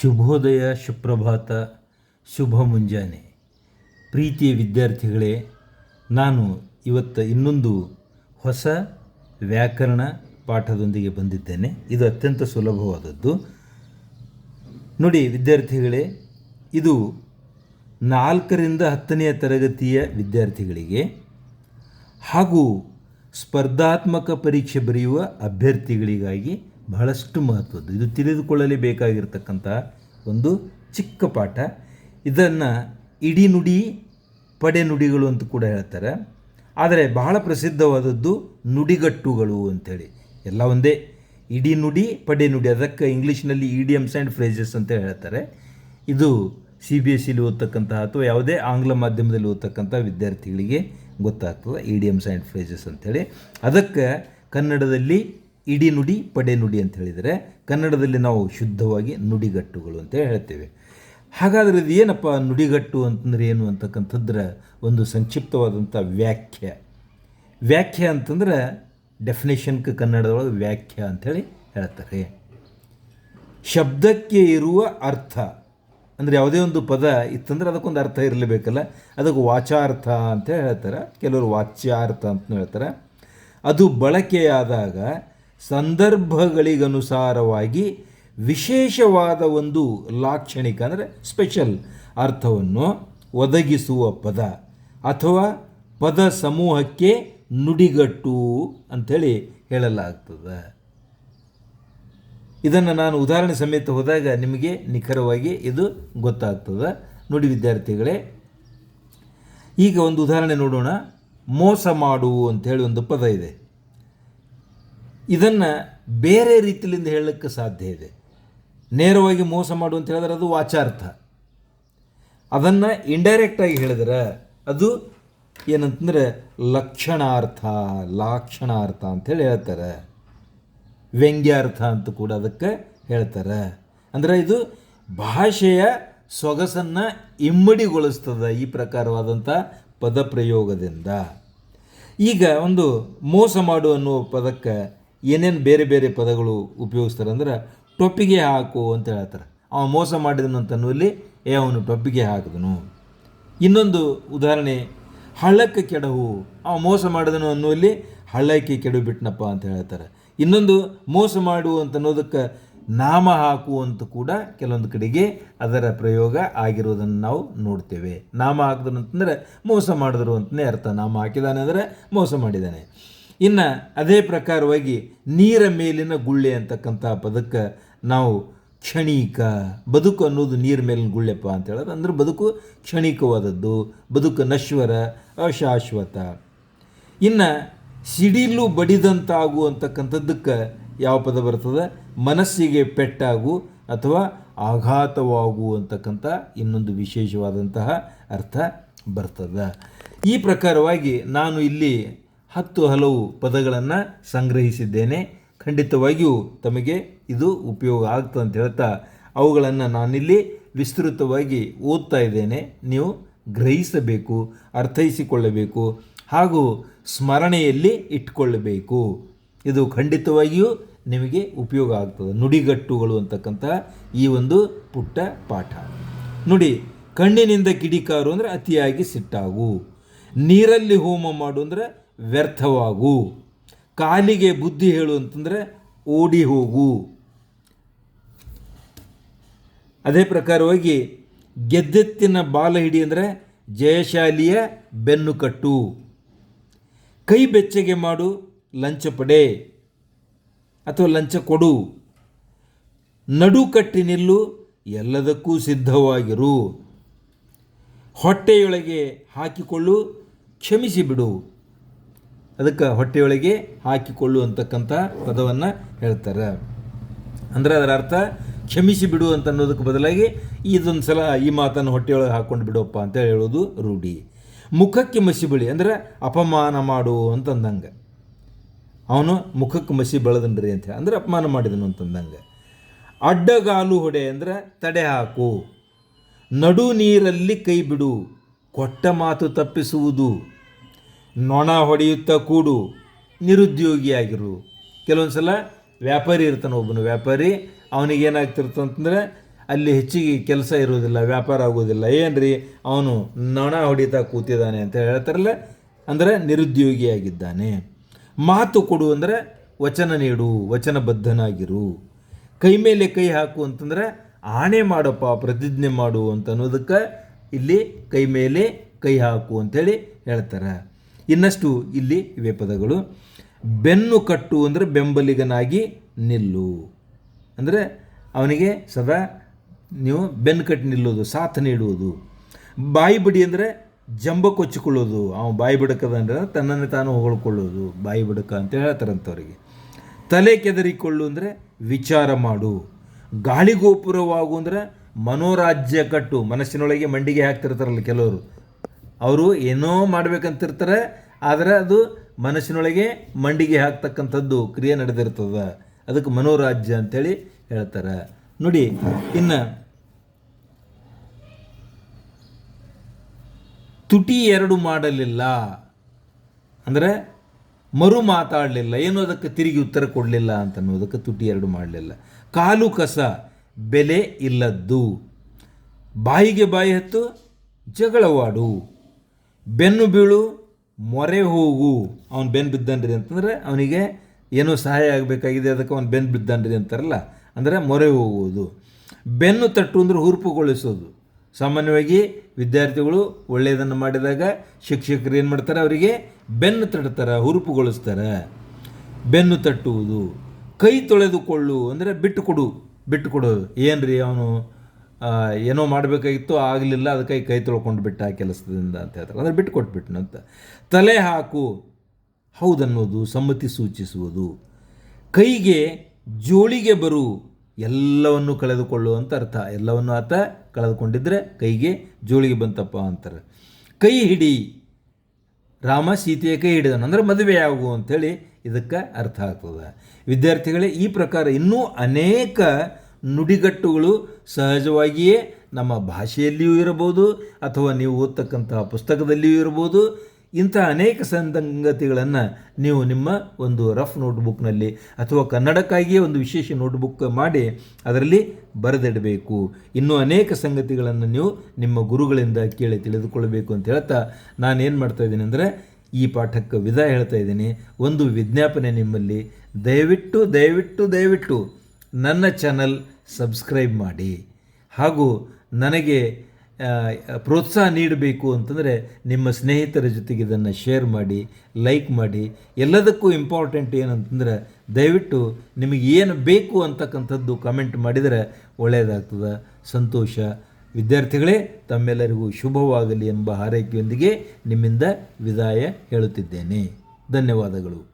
ಶುಭೋದಯ, ಸುಪ್ರಭಾತ, ಶುಭ ಮುಂಜಾನೆ. ಪ್ರೀತಿಯ ವಿದ್ಯಾರ್ಥಿಗಳೇ, ನಾನು ಇವತ್ತು ಇನ್ನೊಂದು ಹೊಸ ವ್ಯಾಕರಣ ಪಾಠದೊಂದಿಗೆ ಬಂದಿದ್ದೇನೆ. ಇದು ಅತ್ಯಂತ ಸುಲಭವಾದದ್ದು. ನೋಡಿ ವಿದ್ಯಾರ್ಥಿಗಳೇ, ಇದು ನಾಲ್ಕರಿಂದ ಹತ್ತನೆಯ ತರಗತಿಯ ವಿದ್ಯಾರ್ಥಿಗಳಿಗೆ ಹಾಗೂ ಸ್ಪರ್ಧಾತ್ಮಕ ಪರೀಕ್ಷೆ ಬರೆಯುವ ಅಭ್ಯರ್ಥಿಗಳಿಗಾಗಿ ಬಹಳಷ್ಟು ಮಹತ್ವದ್ದು. ಇದು ತಿಳಿದುಕೊಳ್ಳಲೇಬೇಕಾಗಿರ್ತಕ್ಕಂಥ ಒಂದು ಚಿಕ್ಕ ಪಾಠ. ಇದನ್ನು ಇಡೀ ನುಡಿ ಅಂತ ಕೂಡ ಹೇಳ್ತಾರೆ. ಆದರೆ ಬಹಳ ಪ್ರಸಿದ್ಧವಾದದ್ದು ನುಡಿಗಟ್ಟುಗಳು ಅಂಥೇಳಿ. ಎಲ್ಲ ಒಂದೇ. ಇಡೀ ನುಡಿ ಅದಕ್ಕೆ ಇಂಗ್ಲೀಷ್ನಲ್ಲಿ ಇಡಿಯಮ್ಸ್ ಆ್ಯಂಡ್ ಫ್ರೇಜಸ್ ಅಂತ ಹೇಳ್ತಾರೆ. ಇದು ಸಿ ಬಿ ಎಸ್ ಸಿಲಿ ಓದ್ತಕ್ಕಂತಹ ಅಥವಾ ಯಾವುದೇ ಆಂಗ್ಲ ಮಾಧ್ಯಮದಲ್ಲಿ ಓದ್ತಕ್ಕಂಥ ವಿದ್ಯಾರ್ಥಿಗಳಿಗೆ ಗೊತ್ತಾಗ್ತದೆ ಇಡಿಯಮ್ಸ್ ಆ್ಯಂಡ್ ಫ್ರೇಜಸ್ ಅಂಥೇಳಿ. ಅದಕ್ಕೆ ಕನ್ನಡದಲ್ಲಿ ಇಡಿ ನುಡಿ, ಪಡೆ ನುಡಿ ಅಂತ ಹೇಳಿದರೆ ಕನ್ನಡದಲ್ಲಿ ನಾವು ಶುದ್ಧವಾಗಿ ನುಡಿಗಟ್ಟುಗಳು ಅಂತ ಹೇಳ್ತೇವೆ. ಹಾಗಾದರೆ ಇದು ಏನಪ್ಪ ನುಡಿಗಟ್ಟು ಅಂತಂದ್ರೆ ಏನು ಅಂತಕ್ಕಂಥದ್ರ ಒಂದು ಸಂಕ್ಷಿಪ್ತವಾದಂಥ ವ್ಯಾಖ್ಯ. ವ್ಯಾಖ್ಯ ಅಂತಂದ್ರೆ ಡೆಫಿನೇಷನ್ಗೆ ಕನ್ನಡದೊಳಗೆ ವ್ಯಾಖ್ಯ ಅಂಥೇಳಿ ಹೇಳ್ತಾರೆ. ಶಬ್ದಕ್ಕೆ ಇರುವ ಅರ್ಥ. ಅಂದರೆ ಯಾವುದೇ ಒಂದು ಪದ ಇತ್ತಂದ್ರೆ ಅದಕ್ಕೊಂದು ಅರ್ಥ ಇರಲೇಬೇಕಲ್ಲ. ಅದಕ್ಕೆ ವಾಚಾರ್ಥ ಅಂತ ಹೇಳ್ತಾರೆ. ಕೆಲವರು ವಾಚ್ಯಾರ್ಥ ಅಂತ ಹೇಳ್ತಾರೆ. ಅದು ಬಳಕೆಯಾದಾಗ ಸಂದರ್ಭಗಳಿಗನುಸಾರವಾಗಿ ವಿಶೇಷವಾದ ಒಂದು ಲಾಕ್ಷಣಿಕ, ಅಂದರೆ ಸ್ಪೆಷಲ್ ಅರ್ಥವನ್ನು ಒದಗಿಸುವ ಪದ ಅಥವಾ ಪದ ಸಮೂಹಕ್ಕೆ ನುಡಿಗಟ್ಟು ಅಂಥೇಳಿ ಹೇಳಲಾಗ್ತದೆ. ಇದನ್ನು ನಾನು ಉದಾಹರಣೆ ಸಮೇತ ಹೋದಾಗ ನಿಮಗೆ ನಿಖರವಾಗಿ ಇದು ಗೊತ್ತಾಗ್ತದೆ. ನೋಡಿ ವಿದ್ಯಾರ್ಥಿಗಳೇ, ಈಗ ಒಂದು ಉದಾಹರಣೆ ನೋಡೋಣ. ಮೋಸ ಮಾಡು ಅಂಥೇಳಿ ಒಂದು ಪದ ಇದೆ. ಇದನ್ನು ಬೇರೆ ರೀತಿಯಿಂದ ಹೇಳಲಿಕ್ಕೆ ಸಾಧ್ಯ ಇದೆ. ನೇರವಾಗಿ ಮೋಸ ಮಾಡು ಅಂತ ಹೇಳಿದ್ರೆ ಅದು ವಾಚಾರ್ಥ. ಅದನ್ನು ಇಂಡೈರೆಕ್ಟಾಗಿ ಹೇಳಿದ್ರೆ ಅದು ಏನಂತಂದರೆ ಲಕ್ಷಣಾರ್ಥ, ಲಾಕ್ಷಣಾರ್ಥ ಅಂಥೇಳಿ ಹೇಳ್ತಾರೆ. ವ್ಯಂಗ್ಯಾರ್ಥ ಅಂತ ಕೂಡ ಅದಕ್ಕೆ ಹೇಳ್ತಾರೆ. ಅಂದರೆ ಇದು ಭಾಷೆಯ ಸೊಗಸನ್ನು ಇಮ್ಮಡಿಗೊಳಿಸ್ತದೆ ಈ ಪ್ರಕಾರವಾದಂಥ ಪದಪ್ರಯೋಗದಿಂದ. ಈಗ ಒಂದು ಮೋಸ ಮಾಡು ಅನ್ನುವ ಪದಕ್ಕೆ ಏನೇನು ಬೇರೆ ಬೇರೆ ಪದಗಳು ಉಪಯೋಗಿಸ್ತಾರೆ ಅಂದ್ರೆ ಟೊಪ್ಪಿಗೆ ಹಾಕು ಅಂತ ಹೇಳ್ತಾರೆ. ಅವ ಮೋಸ ಮಾಡಿದನು ಅಂತ ಅನ್ನುವಲ್ಲಿ ಏ, ಅವನು ಟೊಪ್ಪಿಗೆ ಹಾಕಿದನು. ಇನ್ನೊಂದು ಉದಾಹರಣೆ, ಹಳ್ಳಕ್ಕೆ ಕೆಡವು. ಅವ ಮೋಸ ಮಾಡಿದನು ಅನ್ನುವಲ್ಲಿ, ಹಳ್ಳಕ್ಕೆ ಕೆಡು ಬಿಟ್ನಪ್ಪ ಅಂತ ಹೇಳ್ತಾರೆ. ಇನ್ನೊಂದು, ಮೋಸ ಮಾಡು ಅಂತ ಅನ್ನೋದಕ್ಕೆ ನಾಮ ಹಾಕು ಅಂತ ಕೂಡ ಕೆಲವೊಂದು ಕಡೆಗೆ ಅದರ ಪ್ರಯೋಗ ಆಗಿರುವುದನ್ನು ನಾವು ನೋಡ್ತೇವೆ. ನಾಮ ಹಾಕಿದ್ರು ಅಂತಂದರೆ ಮೋಸ ಮಾಡಿದ್ರು ಅಂತಲೇ ಅರ್ಥ. ನಾಮ ಹಾಕಿದಾನೆ ಅಂದರೆ ಮೋಸ ಮಾಡಿದ್ದಾನೆ ಇನ್ನು ಅದೇ ಪ್ರಕಾರವಾಗಿ ನೀರ ಮೇಲಿನ ಗುಳ್ಳೆ ಅಂತಕ್ಕಂಥ ಪದಕ್ಕೆ ನಾವು ಕ್ಷಣಿಕ. ಬದುಕು ಅನ್ನೋದು ನೀರ ಮೇಲಿನ ಗುಳ್ಳೆಪ್ಪ ಅಂತ ಹೇಳೋದು. ಅಂದರೆ ಬದುಕು ಕ್ಷಣಿಕವಾದದ್ದು. ಬದುಕು ನಶ್ವರ, ಅಶಾಶ್ವತ. ಇನ್ನು ಸಿಡಿಲು ಬಡಿದಂತಾಗು ಅಂತಕ್ಕಂಥದ್ದಕ್ಕೆ ಯಾವ ಪದ ಬರ್ತದೆ? ಮನಸ್ಸಿಗೆ ಪೆಟ್ಟಾಗು ಅಥವಾ ಆಘಾತವಾಗು ಅಂತಕ್ಕಂಥ ಇನ್ನೊಂದು ವಿಶೇಷವಾದಂತಹ ಅರ್ಥ ಬರ್ತದೆ. ಈ ಪ್ರಕಾರವಾಗಿ ನಾನು ಇಲ್ಲಿ ಹತ್ತು ಹಲವು ಪದಗಳನ್ನು ಸಂಗ್ರಹಿಸಿದ್ದೇನೆ. ಖಂಡಿತವಾಗಿಯೂ ತಮಗೆ ಇದು ಉಪಯೋಗ ಆಗ್ತದೆ ಅಂತ ಹೇಳ್ತಾ ಅವುಗಳನ್ನು ನಾನಿಲ್ಲಿ ವಿಸ್ತೃತವಾಗಿ ಓದ್ತಾ ಇದ್ದೇನೆ. ನೀವು ಗ್ರಹಿಸಬೇಕು, ಅರ್ಥೈಸಿಕೊಳ್ಳಬೇಕು ಹಾಗೂ ಸ್ಮರಣೆಯಲ್ಲಿ ಇಟ್ಕೊಳ್ಳಬೇಕು. ಇದು ಖಂಡಿತವಾಗಿಯೂ ನಿಮಗೆ ಉಪಯೋಗ ಆಗ್ತದೆ. ನುಡಿಗಟ್ಟುಗಳು ಅಂತಕ್ಕಂಥ ಈ ಒಂದು ಪುಟ್ಟ ಪಾಠ. ನುಡಿ, ಕಣ್ಣಿನಿಂದ ಕಿಡಿಕಾರು ಅಂದರೆ ಅತಿಯಾಗಿ ಸಿಟ್ಟಾಗು. ನೀರಲ್ಲಿ ಹೋಮ ಮಾಡು ಅಂದರೆ ವ್ಯರ್ಥವಾಗು. ಕಾಲಿಗೆ ಬುದ್ಧಿ ಹೇಳು ಅಂತಂದರೆ ಓಡಿ ಹೋಗು. ಅದೇ ಪ್ರಕಾರವಾಗಿ ಗೆದ್ದೆತ್ತಿನ ಬಾಲ ಹಿಡಿ ಅಂದರೆ ಜಯಶಾಲಿಯ ಬೆನ್ನು ಕಟ್ಟು. ಕೈ ಬೆಚ್ಚಗೆ ಮಾಡು, ಲಂಚ ಪಡೆ ಅಥವಾ ಲಂಚ ಕೊಡು. ನಡು ಕಟ್ಟಿ ನಿಲ್ಲು, ಎಲ್ಲದಕ್ಕೂ ಸಿದ್ಧವಾಗಿರು. ಹೊಟ್ಟೆಯೊಳಗೆ ಹಾಕಿಕೊಳ್ಳು ಕ್ಷಮಿಸಿ ಬಿಡು ಅದಕ್ಕೆ ಹೊಟ್ಟೆಯೊಳಗೆ ಹಾಕಿಕೊಳ್ಳು ಅಂತಕ್ಕಂಥ ಪದವನ್ನು ಹೇಳ್ತಾರೆ. ಅಂದರೆ ಅದರ ಅರ್ಥ, ಕ್ಷಮಿಸಿ ಬಿಡು ಅಂತ ಅನ್ನೋದಕ್ಕೆ ಬದಲಾಗಿ ಇದೊಂದು ಸಲ ಈ ಮಾತನ್ನು ಹೊಟ್ಟೆಯೊಳಗೆ ಹಾಕ್ಕೊಂಡು ಬಿಡೋಪ್ಪ ಅಂತ ಹೇಳೋದು ರೂಢಿ. ಮುಖಕ್ಕೆ ಮಸಿ ಬಳಿ, ಅಂದರೆ ಅಪಮಾನ ಮಾಡು ಅಂತಂದಂಗೆ. ಅವನು ಮುಖಕ್ಕೆ ಮಸಿ ಬೆಳೆದನ್ರಿ ಅಂತ ಅಂದರೆ ಅಪಮಾನ ಮಾಡಿದನು ಅಂತಂದಂಗೆ. ಅಡ್ಡಗಾಲು ಹೊಡೆ, ಅಂದರೆ ತಡೆ ಹಾಕು. ನಡು ನೀರಲ್ಲಿ ಕೈ ಬಿಡು. ಕೊಟ್ಟ ಮಾತು ತಪ್ಪಿಸುವುದು. ನೊಣ ಹೊಡೆಯುತ್ತಾ ಕೂಡು, ನಿರುದ್ಯೋಗಿಯಾಗಿರು. ಕೆಲವೊಂದು ಸಲ ವ್ಯಾಪಾರಿ ಇರ್ತಾನೆ ಒಬ್ಬನು ವ್ಯಾಪಾರಿ, ಅವನಿಗೆ ಏನಾಗ್ತಿರ್ತಂತಂದರೆ ಅಲ್ಲಿ ಹೆಚ್ಚಿಗೆ ಕೆಲಸ ಇರುವುದಿಲ್ಲ, ವ್ಯಾಪಾರ ಆಗೋದಿಲ್ಲ ಏನ್ರಿ? ಅವನು ನೊಣ ಹೊಡಿತಾ ಕೂತಿದ್ದಾನೆ ಅಂತ ಹೇಳ್ತಾರಲ್ಲ, ಅಂದರೆ ನಿರುದ್ಯೋಗಿಯಾಗಿದ್ದಾನೆ. ಮಾತು ಕೊಡು ಅಂದರೆ ವಚನ ನೀಡು, ವಚನಬದ್ಧನಾಗಿರು. ಕೈ ಮೇಲೆ ಕೈ ಹಾಕು ಅಂತಂದ್ರೆ ಆಣೆ ಮಾಡಪ್ಪ, ಪ್ರತಿಜ್ಞೆ ಮಾಡು ಅಂತ ಅನ್ನೋದಕ್ಕೆ ಇಲ್ಲಿ ಕೈ ಮೇಲೆ ಕೈ ಹಾಕು ಅಂತೇಳಿ ಹೇಳ್ತಾರೆ. ಇನ್ನಷ್ಟು ಇಲ್ಲಿ ಇವೆ ಪದಗಳು. ಬೆನ್ನು ಕಟ್ಟು ಅಂದರೆ ಬೆಂಬಲಿಗನಾಗಿ ನಿಲ್ಲು. ಅಂದರೆ ಅವನಿಗೆ ಸದಾ ನೀವು ಬೆನ್ನು ಕಟ್ಟಿ ನಿಲ್ಲೋದು, ಸಾಥ್ ನೀಡುವುದು. ಬಾಯಿ ಬಿಡಿ ಅಂದರೆ ಜಂಬ ಕೊಚ್ಚಿಕೊಳ್ಳೋದು. ಅವನು ಬಾಯಿ ಬಿಡಕದ ಅಂದ್ರೆ ತನ್ನನ್ನು ತಾನು ಹೊಗಳ್ಕೊಳ್ಳೋದು. ಬಾಯಿ ಬಿಡಕ ಅಂತ ಹೇಳ್ತಾರಂಥವ್ರಿಗೆ ತಲೆ ಕೆದರಿಕೊಳ್ಳು ಅಂದರೆ ವಿಚಾರ ಮಾಡು. ಗಾಳಿಗೋಪುರವಾಗು ಅಂದರೆ ಮನೋರಾಜ್ಯ ಕಟ್ಟು. ಮನಸ್ಸಿನೊಳಗೆ ಮಂಡಿಗೆ ಹಾಕ್ತಿರ್ತಾರಲ್ಲ ಕೆಲವರು. ಅವರು ಏನೋ ಮಾಡ್ಬೇಕಂತಿರ್ತಾರೆ, ಆದರೆ ಅದು ಮನಸ್ಸಿನೊಳಗೆ ಮಂಡಿಗೆ ಹಾಕ್ತಕ್ಕಂಥದ್ದು ಕ್ರಿಯೆ ನಡೆದಿರ್ತದ. ಅದಕ್ಕೆ ಮನೋರಾಜ್ಯ ಅಂತೇಳಿ ಹೇಳ್ತಾರೆ. ನೋಡಿ, ಇನ್ನು ತುಟಿ ಎರಡು ಮಾಡಲಿಲ್ಲ ಅಂದರೆ ಮರು ಮಾತಾಡಲಿಲ್ಲ, ಏನು ಅದಕ್ಕೆ ತಿರುಗಿ ಉತ್ತರ ಕೊಡಲಿಲ್ಲ ಅಂತ ಅನ್ನೋದಕ್ಕೆ ತುಟಿ ಎರಡು ಮಾಡಲಿಲ್ಲ. ಕಾಲು ಕಸ ಬೆಲೆ ಇಲ್ಲದ್ದು, ಬಾಯಿಗೆ ಬಾಯಿ ಹತ್ತು ಜಗಳವಾಡು ಬೆನ್ನು ಬೀಳು ಮೊರೆ ಹೋಗು. ಅವನು ಬೆನ್ನು ಬಿದ್ದನ್ರಿ ಅಂತಂದರೆ ಅವನಿಗೆ ಏನೋ ಸಹಾಯ ಆಗಬೇಕಾಗಿದೆ ಅದಕ್ಕೆ ಅವನು ಬೆನ್ನು ಬಿದ್ದನ್ರಿ ಅಂತಾರಲ್ಲ ಅಂದರೆ ಮೊರೆ ಹೋಗುವುದು. ಬೆನ್ನು ತಟ್ಟು ಅಂದರೆ ಹುರುಪುಗೊಳಿಸೋದು. ಸಾಮಾನ್ಯವಾಗಿ ವಿದ್ಯಾರ್ಥಿಗಳು ಒಳ್ಳೆಯದನ್ನು ಮಾಡಿದಾಗ ಶಿಕ್ಷಕರು ಏನು ಮಾಡ್ತಾರೆ ಅವರಿಗೆ ಬೆನ್ನು ತಡ್ತಾರೆ ಹುರುಪುಗೊಳಿಸ್ತಾರೆ. ಬೆನ್ನು ತಟ್ಟುವುದು. ಕೈ ತೊಳೆದುಕೊಳ್ಳು ಅಂದರೆ ಬಿಟ್ಟು ಕೊಡು ಬಿಟ್ಟು ಕೊಡೋದು. ಏನ್ರಿ ಅವನು? ಆ, ಏನೋ ಮಾಡಬೇಕಾಗಿತ್ತು, ಆಗಲಿಲ್ಲ ಅದಕ್ಕೆ ಕೈ ತೊಳ್ಕೊಂಡು ಬಿಟ್ಟ ಆ ಕೆಲಸದಿಂದ ಅಂತ ಹೇಳ್ತಾರೆ. ಅಂದರೆ ಬಿಟ್ಟು ಅಂತ ತಲೆ ಹಾಕು ಹೌದನ್ನೋದು ಸಮ್ಮತಿ ಸೂಚಿಸುವುದು. ಕೈಗೆ ಜೋಳಿಗೆ ಬರು, ಎಲ್ಲವನ್ನು ಕಳೆದುಕೊಳ್ಳು ಅಂತ ಅರ್ಥ. ಎಲ್ಲವನ್ನು ಆತ ಕಳೆದುಕೊಂಡಿದ್ರೆ ಕೈಗೆ ಜೋಳಿಗೆ ಬಂತಪ್ಪ ಅಂತಾರೆ. ಕೈ ಹಿಡಿ, ರಾಮ ಸೀತೆಯ ಕೈ ಹಿಡಿದನು ಅಂದರೆ ಮದುವೆ ಆಗು ಅಂಥೇಳಿ ಇದಕ್ಕೆ ಅರ್ಥ ಆಗ್ತದೆ. ವಿದ್ಯಾರ್ಥಿಗಳೇ, ಈ ಪ್ರಕಾರ ಇನ್ನೂ ಅನೇಕ ನುಡಿಗಟ್ಟುಗಳು ಸಹಜವಾಗಿಯೇ ನಮ್ಮ ಭಾಷೆಯಲ್ಲಿಯೂ ಇರಬಹುದು ಅಥವಾ ನೀವು ಓದ್ತಕ್ಕಂತಹ ಪುಸ್ತಕದಲ್ಲಿಯೂ ಇರಬಹುದು. ಇಂಥ ಅನೇಕ ಸಂಗತಿಗಳನ್ನು ನೀವು ನಿಮ್ಮ ಒಂದು ರಫ್ ನೋಟ್ಬುಕ್ನಲ್ಲಿ ಅಥವಾ ಕನ್ನಡಕ್ಕಾಗಿಯೇ ಒಂದು ವಿಶೇಷ ನೋಟ್ಬುಕ್ ಮಾಡಿ ಅದರಲ್ಲಿ ಬರೆದಿಡಬೇಕು. ಇನ್ನೂ ಅನೇಕ ಸಂಗತಿಗಳನ್ನು ನೀವು ನಿಮ್ಮ ಗುರುಗಳಿಂದ ಕೇಳಿ ತಿಳಿದುಕೊಳ್ಳಬೇಕು ಅಂತ ಹೇಳ್ತಾ ನಾನು ಏನು ಮಾಡ್ತಾ ಇದ್ದೀನಿ ಅಂದರೆ ಈ ಪಾಠಕ್ಕೆ ವಿದಾಯ ಹೇಳ್ತಾ ಇದ್ದೀನಿ. ಒಂದು ವಿಜ್ಞಾಪನೆ ನಿಮ್ಮಲ್ಲಿ. ದಯವಿಟ್ಟು ದಯವಿಟ್ಟು ದಯವಿಟ್ಟು ನನ್ನ ಚಾನಲ್ ಸಬ್ಸ್ಕ್ರೈಬ್ ಮಾಡಿ. ಹಾಗೂ ನನಗೆ ಪ್ರೋತ್ಸಾಹ ನೀಡಬೇಕು ಅಂತಂದರೆ ನಿಮ್ಮ ಸ್ನೇಹಿತರ ಜೊತೆಗೆ ಇದನ್ನು ಶೇರ್ ಮಾಡಿ, ಲೈಕ್ ಮಾಡಿ. ಎಲ್ಲದಕ್ಕೂ ಇಂಪಾರ್ಟೆಂಟ್ ಏನಂತಂದರೆ, ದಯವಿಟ್ಟು ನಿಮಗೆ ಏನು ಬೇಕು ಅಂತಕ್ಕಂಥದ್ದು ಕಮೆಂಟ್ ಮಾಡಿದರೆ ಒಳ್ಳೆಯದಾಗ್ತದೆ. ಸಂತೋಷ. ವಿದ್ಯಾರ್ಥಿಗಳೇ, ತಮ್ಮೆಲ್ಲರಿಗೂ ಶುಭವಾಗಲಿ ಎಂಬ ಹಾರೈಕೆಯೊಂದಿಗೆ ನಿಮ್ಮಿಂದ ವಿದಾಯ ಹೇಳುತ್ತಿದ್ದೇನೆ. ಧನ್ಯವಾದಗಳು.